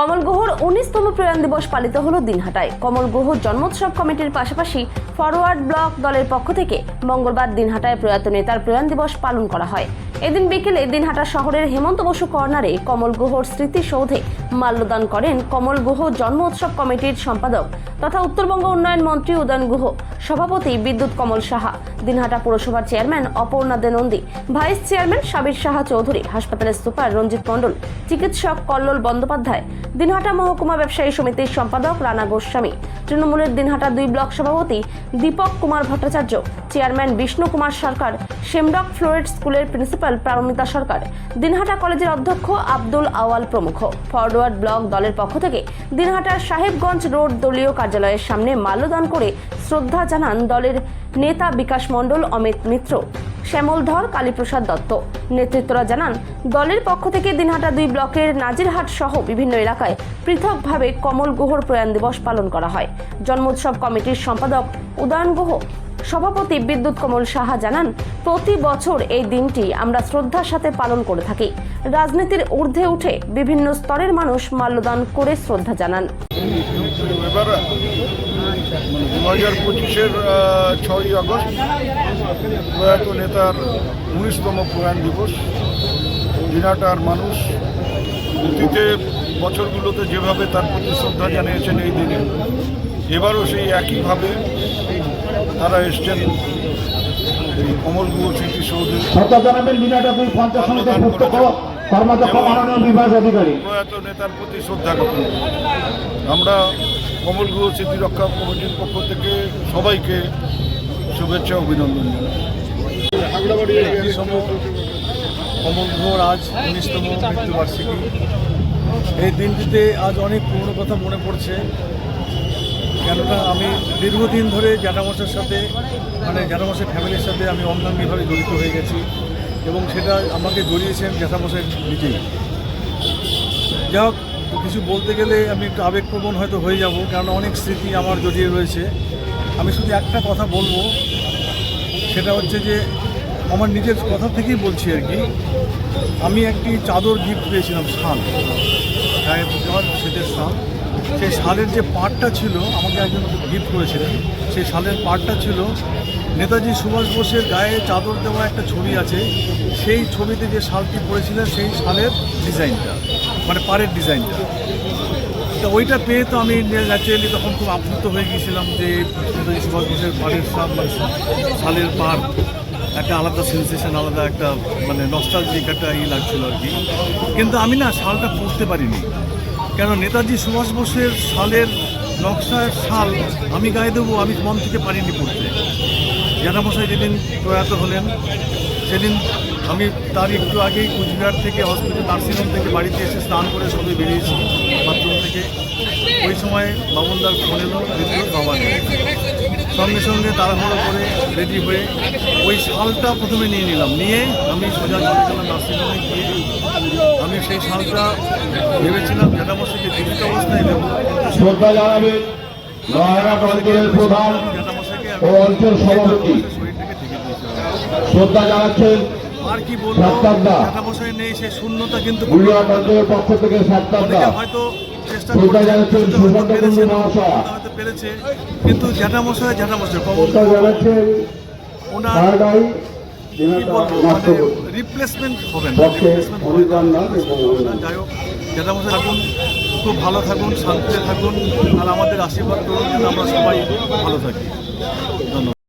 কমল গুহর উনিশতম প্রয়াণ দিবস পালিত হলো দিনহাটায়। কমল গুহ জন্মোৎসব কমিটির পাশাপাশি ফরওয়ার্ড ব্লক দলের পক্ষ থেকে মঙ্গলবার দিনহাটায় প্রয়াত নেতার প্রয়াণ দিবস পালন করা হয়। এদিন বিকেলে দিনহাটা শহরের হেমন্ত বসু কর্নারে কমল গুহর স্মৃতিসৌধে মাল্যদান করেন কমল গুহ জন্ম উৎসব কমিটির সম্পাদক তথা উত্তরবঙ্গ উন্নয়ন মন্ত্রী উদয়ন গুহ, সভাপতি বিদ্যুৎ কমল সাহা, দিনহাটা পুরসভার chairman Aparna De Nandi vice chairman Sabir Saha Chowdhury, হাসপাতালের সুপার রঞ্জিত মণ্ডল, চিকিৎসক কল্লোল বন্দ্যোপাধ্যায় দিনহাটা মহকুমা ব্যবসায়ী সমিতির সম্পাদক রানা গোস্বামী, তৃণমূলের দিনহাটা দুই ব্লক সভাপতি দীপক কুমার ভট্টাচার্য, চেয়ারম্যান বিষ্ণু কুমার সরকার শেমডক ফ্লোরেট স্কুলের প্রিন্সিপাল পারমিতা সরকার, দিনহাটা কলেজের অধ্যক্ষ আব্দুল আওয়াল প্রমুখ। ফরওয়ার্ড ব্লক দলের পক্ষ থেকে দিনহাটার সাহেবগঞ্জ রোড দলীয় কার্যালয়ের সামনে মাল্যদান করে শ্রদ্ধা জানান দলের নেতা বিকাশ মণ্ডল, অমিত মিত্র। শ্যামলধর, কালীপ্রসাদ দত্ত। নেতৃত্বরা জানান, দলের পক্ষ থেকে দিনহাটা দুই ব্লকের নাজিরহাট সহ বিভিন্ন এলাকায় পৃথকভাবে কমল গুহর প্রয়াণ দিবস পালন করা হয়। জন্মোৎসব কমিটির সম্পাদক উদয়ন গুহ, সভাপতি বিদ্যুৎ কমল সাহা জানান, প্রতি বছর এই দিনটি আমরা শ্রদ্ধার সাথে পালন করে থাকি। রাজনীতির ঊর্ধ্বে উঠে বিভিন্ন স্তরের মানুষ মাল্যদান করে শ্রদ্ধা জানান। এবার দু হাজার পঁচিশের ছয়ই আগস্ট প্রয়াত নেতার উনিশতম প্রয়াণ দিবস। দিনাটার মানুষ অতীতে বছরগুলোতে যেভাবে তার প্রতি শ্রদ্ধা জানিয়েছেন এই দিনে এবারও সেই একইভাবে তারা এসছেন এই কমল গুহ স্মৃতিসৌধে সত্য জানাবেন পঞ্চাশ বিভাগ অধিকারী। প্রয়াত নেতার প্রতি আমরা কমল গুহ স্মৃতি রক্ষা কমিটির পক্ষ থেকে সবাইকে শুভেচ্ছা, অভিনন্দন কমল ঘোর আজ উনিশতম মৃত্যুবার্ষিকী। এই দিনটিতে আজ অনেক পুরনো কথা মনে পড়ছে। কেননা আমি দীর্ঘদিন ধরে জ্যাঠামশের সাথে মানে জ্যাঠামশের ফ্যামিলির সাথে আমি অঙ্গাঙ্গিভাবে জড়িত হয়ে গেছি। এবং সেটা আমাকে জড়িয়েছেন জ্যাঠামশের নিজেই। যা হোক, কিছু বলতে গেলে আমি একটু আবেগপ্রবণ হয়তো হয়ে যাব কেননা অনেক স্মৃতি আমার জড়িয়ে রয়েছে। আমি শুধু একটা কথা বলব, সেটা হচ্ছে যে আমার নিজের কথা থেকেই বলছি আর কি, আমি একটি চাদর গিফট পেয়েছিলাম শাল। গায়ে দেওয়ার শীতের শাল। সেই শালের যে পাটটা ছিল, আমাকে একজন গিফট করেছিলেন। সেই শালের পাটটা ছিল নেতাজি সুভাষ বোসের গায়ে চাদর দেওয়া একটা ছবি আছে। সেই ছবিতে যে শালটি পরেছিলেন সেই শালের ডিজাইনটা মানে পাড়ের ডিজাইনটা। তা ওইটা পেয়ে তো আমি ন্যাচারালি তখন খুব আপ্লুত হয়ে গিয়েছিলাম যে নেতাজি সুভাষ বোসের পাড়ের শাল মানে শালের পাড়, একটা আলাদা সেন্সেশন আলাদা একটা মানে নস্টালজিক একটা ই লাগছিল আর কি। কিন্তু আমি না শালটা পরতে পারিনি। কেন নেতাজি সুভাষ বোসের শালের নকশার শাল আমি গায়ে দেবো, আমি মন থেকে পারিনি পড়তে। জ্যাঠামশাই যেদিন প্রয়াত হলেন সেদিন আমি তার একটু আগেই কুচবিহার থেকে হসপিটাল নার্সিংহোম থেকে বাড়িতে এসে স্নান করে সবাই বেরিয়েছি বাথরুম থেকে। ওই সময় বাবুলদার ফোন এলো বিদ্যুৎ বাবা সঙ্গে সঙ্গে তাড়াহুড়ো করে রেডি হয়ে ওই শালটা প্রথমে নিয়ে নিলাম। নিয়ে আমি সোজা চলে গেলাম নার্সিংহোমে গিয়ে আমি সেই শালটা ভেবেছিলাম জ্যাঠামশাইকে জীবিত অবস্থায় দেবো শ্রদ্ধা জানাবেন প্রধান। ও অঞ্চল সভাপতি। শ্রদ্ধা জানাচ্ছেন আর কি বলব? নেই শূন্যতা কিন্তু পক্ষ থেকে হয়তো চেষ্টা পেরেছে, কিন্তু জ্যাঠামশাই জ্যাঠামশাই ওনার মানে রিপ্লেসমেন্ট হবে না রিপ্লেসমেন্ট হবে না যাই হোক জ্যাঠামশাই থাকুন খুব ভালো থাকুন শান্তিতে থাকুন আর আমাদের আশীর্বাদ করুন আমরা সবাই ভালো থাকি। ধন্যবাদ।